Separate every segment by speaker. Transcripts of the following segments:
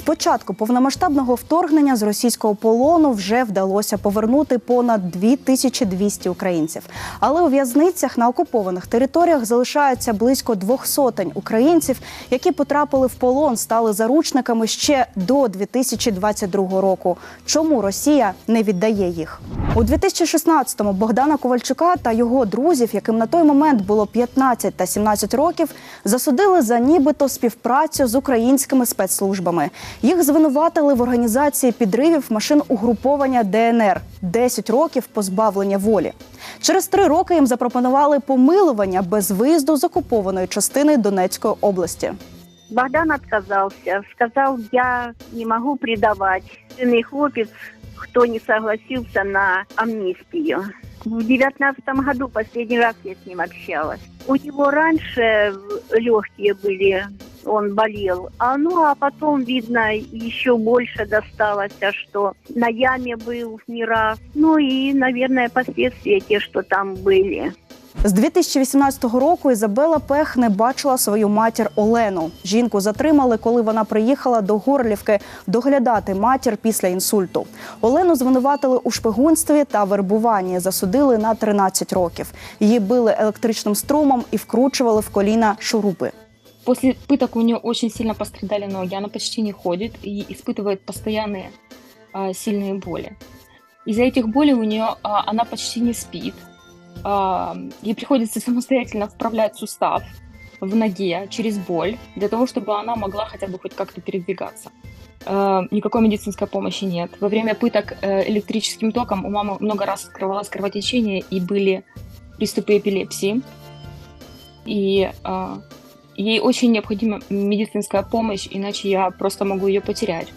Speaker 1: початку повномасштабного вторгнення з російського полону вже вдалося повернути понад 2200 українців. Але у в'язницях на окупованих територіях залишаються близько двох сотень українців, які потрапили в полон, стали заручниками ще до 2022 року. Чому Росія не віддає їх? У 2016-му Богдана Ковальчука та його друзів, яким на той момент було 15 та 17 років, засудили за нібито співпрацю з українськими спецслужбами. Їх звинуватили в організації підривів машин угруповання ДНР 10 років позбавлення волі. Через три роки їм запропонували помилування без виїзду з окупованої частини Донецької області.
Speaker 2: Богдан отказался, сказал, я не могу предавать. Сынный хлопец, кто не согласился на амнистию. В девятнадцатом году последний раз я с ним общалась. У него раньше легкие были, он болел, а ну а потом, видно, еще больше досталось, а что на яме был не раз. Ну и, наверное, последствия те, что там были.
Speaker 1: З 2018 року Ізабела Пех не бачила свою матір Олену. Жінку затримали, коли вона приїхала до Горлівки доглядати матір після інсульту. Олену звинуватили у шпигунстві та вербуванні. Засудили на 13 років. Її били електричним струмом і вкручували в коліна шурупи.
Speaker 3: После пыток у нее очень сильно пострадали ноги, она почти не ходит и испытывает постоянные а, сильные боли. Из-за этих болей у нее а, она почти не спит. А, ей приходится самостоятельно вправлять сустав в ноге через боль для того, чтобы она могла хотя бы хоть как-то передвигаться. А, никакой медицинской помощи нет. Во время пыток э, электрическим током у мамы много раз открывалось кровотечение и были приступы эпилепсии. И а, ей очень необходима медицинская помощь, иначе я просто могу ее потерять.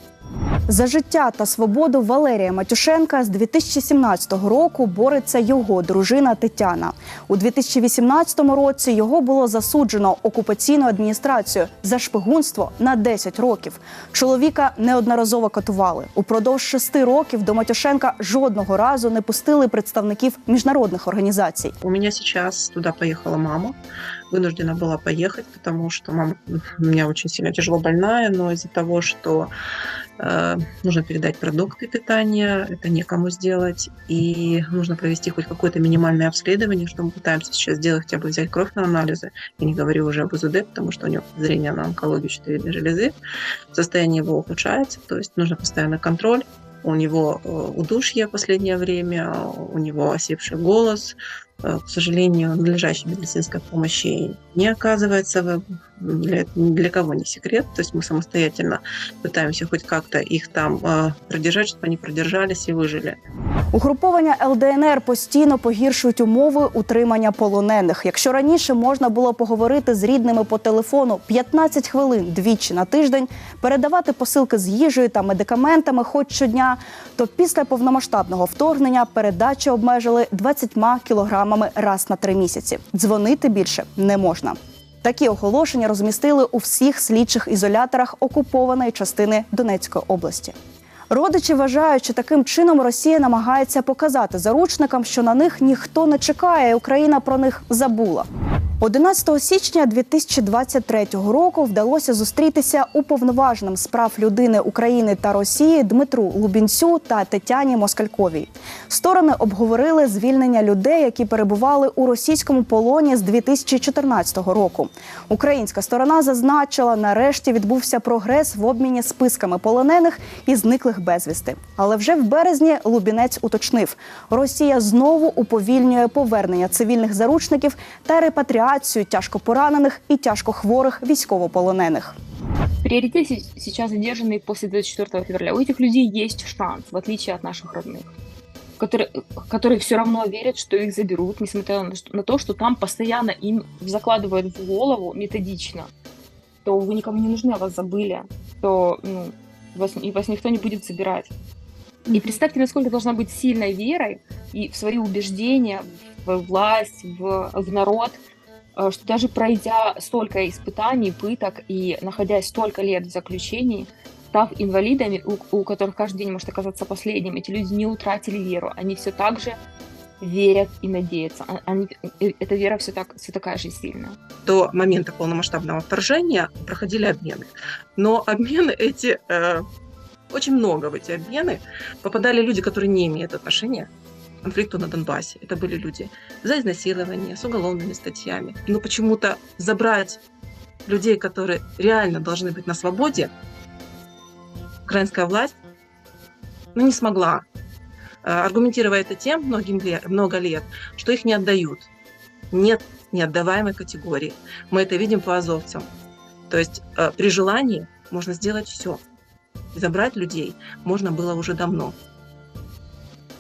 Speaker 1: За життя та свободу Валерія Матюшенка з 2017 року бореться його дружина Тетяна. У 2018 році його було засуджено окупаційною адміністрацією за шпигунство на 10 років. Чоловіка неодноразово катували. Упродовж шести років до Матюшенка жодного разу не пустили представників міжнародних організацій.
Speaker 4: У меня сейчас туда поехала мама. Вынуждена была поехать, потому что мама у меня очень сильно тяжело больная, но из-за того, что э, нужно передать продукты питания, это некому сделать, и нужно провести хоть какое-то минимальное обследование, что мы пытаемся сейчас сделать, хотя бы взять кровь на анализы. Я не говорю уже об УЗД, потому что у него зрение на онкологию щитовидной железы. Состояние его ухудшается, то есть нужно постоянный контроль. У него э, удушье последнее время, у него осипший голос, Э, к сожалению, надлежащей медицинской помощи не оказывается. Для, для кого не секрет. То есть мы самостоятельно пытаемся хоть как-то их там э, продержать, чтобы они продержались и выжили.
Speaker 1: Угруповання ЛДНР постійно погіршують умови утримання полонених. Якщо раніше можна було поговорити з рідними по телефону 15 хвилин двічі на тиждень, передавати посилки з їжею та медикаментами хоч щодня, то після повномасштабного вторгнення передачі обмежили 20 кілограмами раз на три місяці. Дзвонити більше не можна. Такі оголошення розмістили у всіх слідчих ізоляторах окупованої частини Донецької області. Родичі вважають, що таким чином Росія намагається показати заручникам, що на них ніхто не чекає, і Україна про них забула. 11 січня 2023 року вдалося зустрітися уповноваженим з прав людини України та Росії Дмитру Лубінцю та Тетяні Москальковій. Сторони обговорили звільнення людей, які перебували у російському полоні з 2014 року. Українська сторона зазначила, нарешті відбувся прогрес в обміні списками полонених і зниклих безвісти. Але вже в березні Лубінець уточнив, Росія знову уповільнює повернення цивільних заручників та репатріацію тяжкопоранених і тяжкохворих військовополонених.
Speaker 3: В приоритете сейчас задержанные после 24 февраля. У этих людей есть шанс, в отличие от наших родных, которые, которые все равно верят, что их заберут, несмотря на, что- на то, что там постоянно им закладывают в голову методично, то вы никому не нужны, а вас забыли, то ну, вас, и вас никто не будет собирать. И представьте, насколько должна быть сильной верой и в свои убеждения, в власть, в, в народ, э, что даже пройдя столько испытаний, пыток и находясь столько лет в заключении, став инвалидами, у, у которых каждый день может оказаться последним, эти люди не утратили веру. Они все так же верят и надеются. А- Они, э, эта вера все, так, все такая же сильная.
Speaker 4: До момента полномасштабного вторжения проходили обмены. Но обмены эти, э, очень много в эти обмены попадали люди, которые не имеют отношения конфликту на Донбассе. Это были люди за изнасилование, с уголовными статьями. Но почему-то забрать людей, которые реально должны быть на свободе, украинская власть ну, не смогла, Э, аргументируя это тем многим ле- много лет, что их не отдают. Нет неотдаваемой категории. Мы это видим по азовцам. То есть э, при желании можно сделать все. Забрать людей можно было уже давно.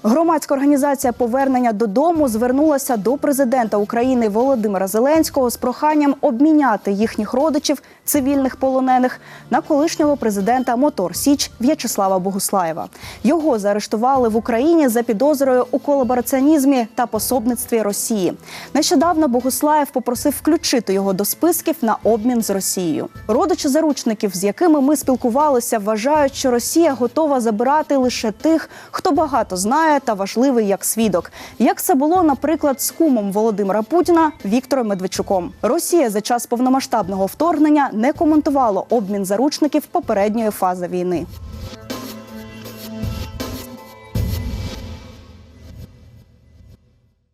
Speaker 1: Громадська організація повернення додому звернулася до президента України Володимира Зеленського з проханням обміняти їхніх родичів, цивільних полонених, на колишнього президента Мотор Січ В'ячеслава Богуслаєва. Його заарештували в Україні за підозрою у колабораціонізмі та пособництві Росії. Нещодавно Богуслаєв попросив включити його до списків на обмін з Росією. Родичі заручників, з якими ми спілкувалися, вважають, що Росія готова забирати лише тих, хто багато знає та важливий як свідок. Як це було, наприклад, з кумом Володимира Путіна Віктором Медведчуком. Росія за час повномасштабного вторгнення не коментувала обмін заручників попередньої фази війни.